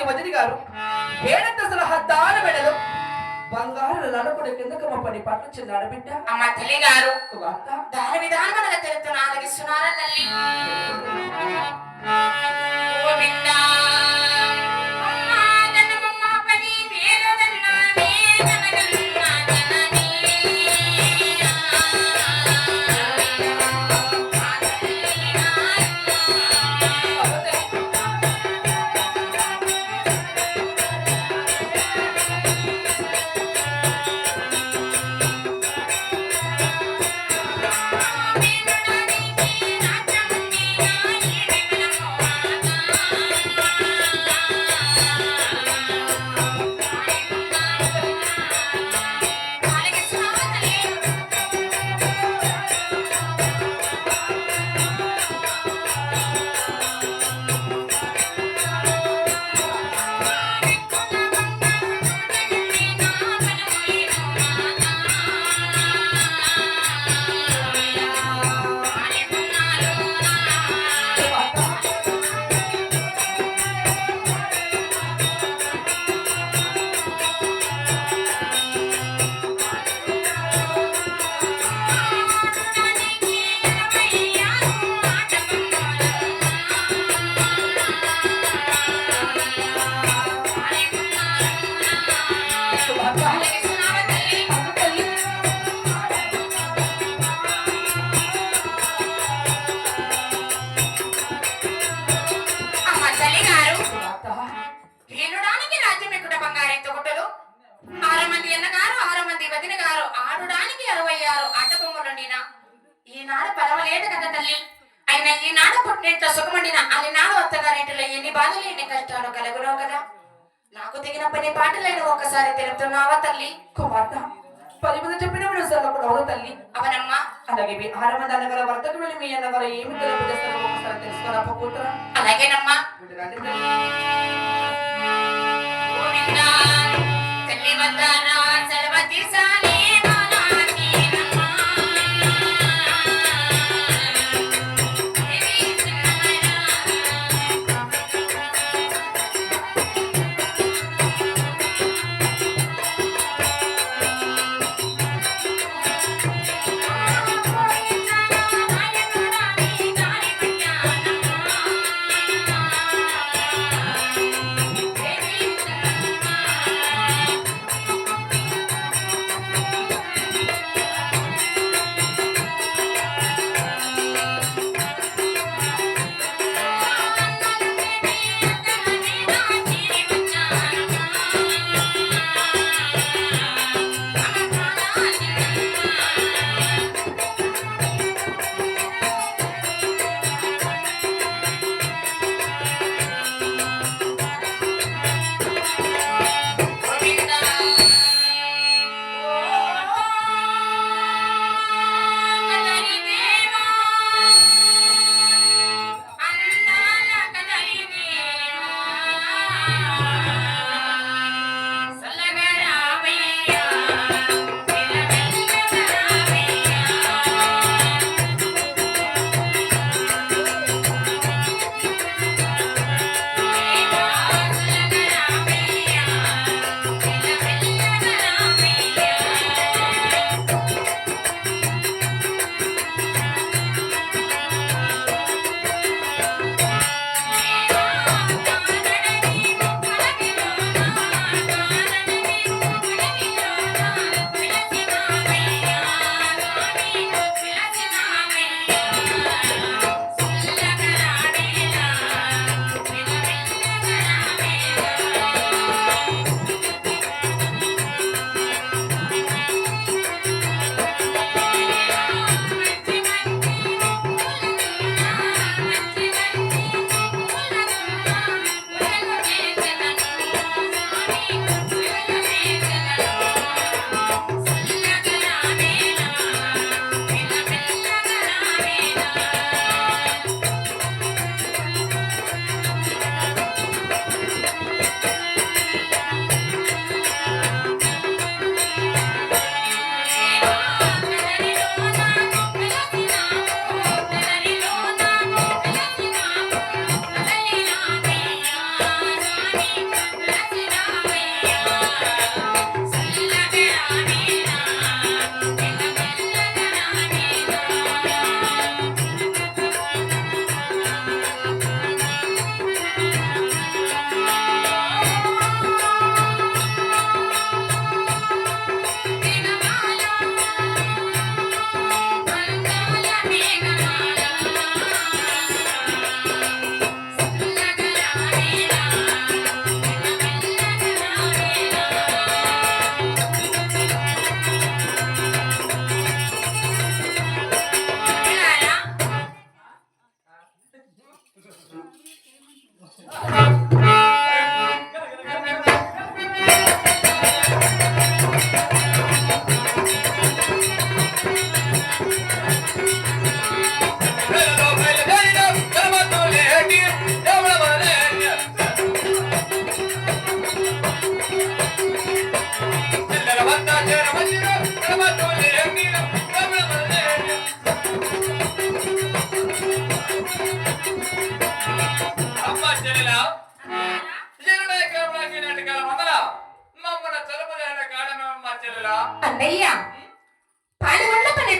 సత్యవతి వదిలి గారు. ఏడంతస్తుల హద్దాల మెడలు బంగారు నడకుడు కిందకమ్మ పడి పట్టు చిన్నాడు బిడ్డ. అమ్మ తల్లి గారు దాని తెలుపుతున్న ఆలగిస్తున్నారా తల్లి. నాకు తగిన పని పాటలైన ఒక్కసారి తెలుపుతున్నావా తల్లి? కుమార్తె, పది మంది చెప్పిన విడుదలకు అవును తల్లి. అవనమ్మా. అలాగే మీ ఆరు మంది అన్నగారు వద్దకు వెళ్ళి మీ అన్నగారు ఏమి తెలుపు ఒకసారి కూతురా అలాగేనమ్మా.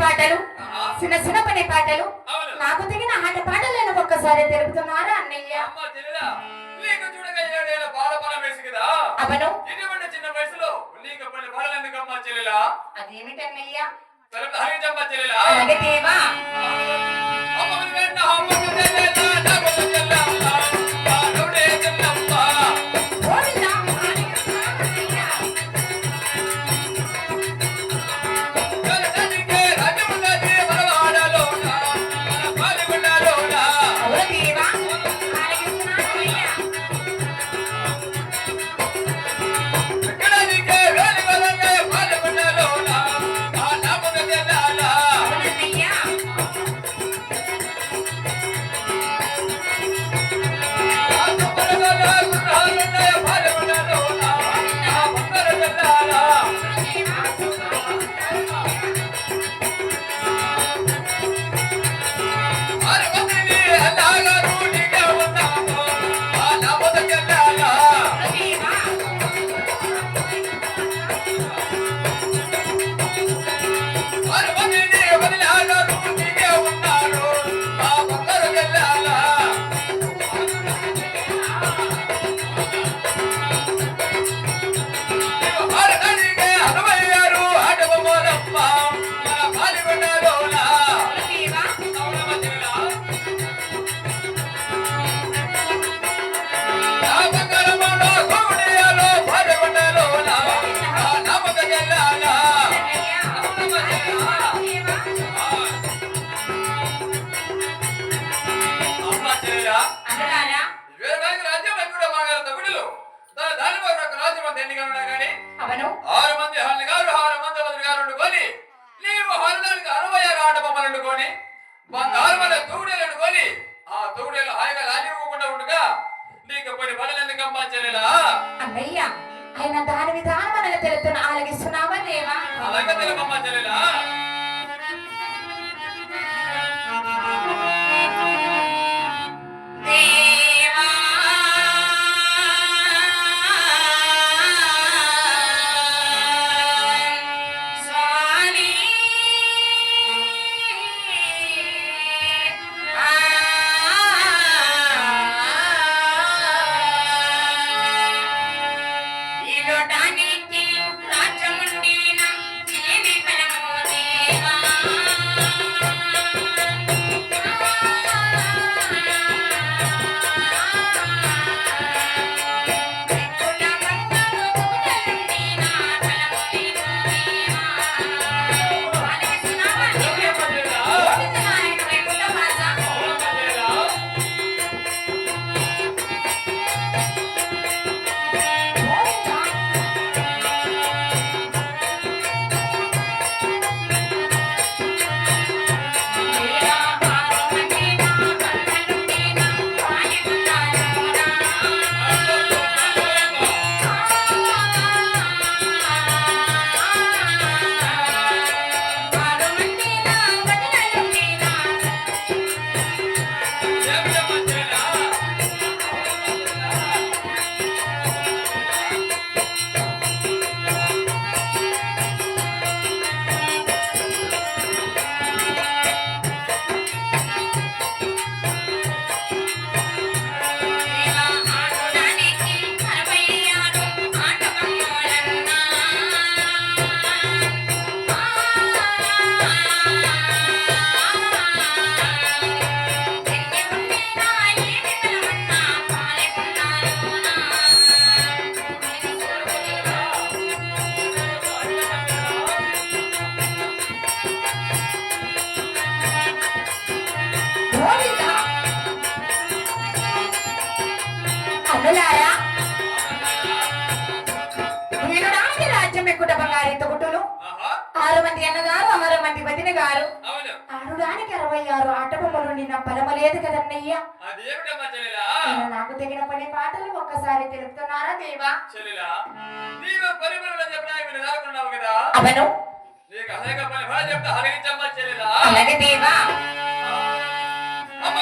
పాటలు చిన్న చిన్న పని పాటలు నాకు తగిన ఆట పాటలు నేను ఒక్కసారి తెలుపుతున్నారా అన్నయ్య అదేమిటన్నయ్యా అలాగే దేవా బంగారు వల్ల దూడలను కొని ఆ దూడలు హాయిగా లాలివ్వకుండా ఉండగా. నీకు పోయి బలలు ఎందుకమ్మా చెల్లెలా? అన్నయ్య ఆయన దాని విధానం మనకు తెలుపుతున్న ఆలగిస్తున్నావా లేవా? అలాగే తెలుపమ్మా చెల్లెలా. నేను రాజ్యం బంగారు ఆరు మంది అన్నగారు ఆరు మంది వదిన గారు. ఆరు రానికి అరవై ఆరు ఆటబొమ్మలు నిన్న బలమ లేదు నాకు తగిన పని పాటలు ఒక్కసారి తెలుపుతున్నారా దేవా? అవను. అలాగే దేవా. అమ్మ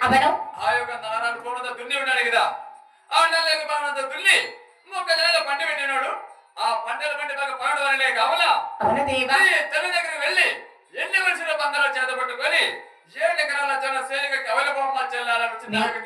అవను ఆ యొక్క నారాయణ పూర్ణత దున్ని ఉన్నాడు కదా. ఆ నెలలకు దున్ని పంట పెట్టినాడు. ఆ పంటల పంట బాగా అవును దేవా. ఈ తల్లి దగ్గరికి వెళ్ళి ఎన్ని వలసిన బంగారం చేత పట్టుకొని ఏడు ఎకరాల జన సేలిక కవల బొమ్మ చెల్లాలని నీ వచ్చింది ఆజ్ఞ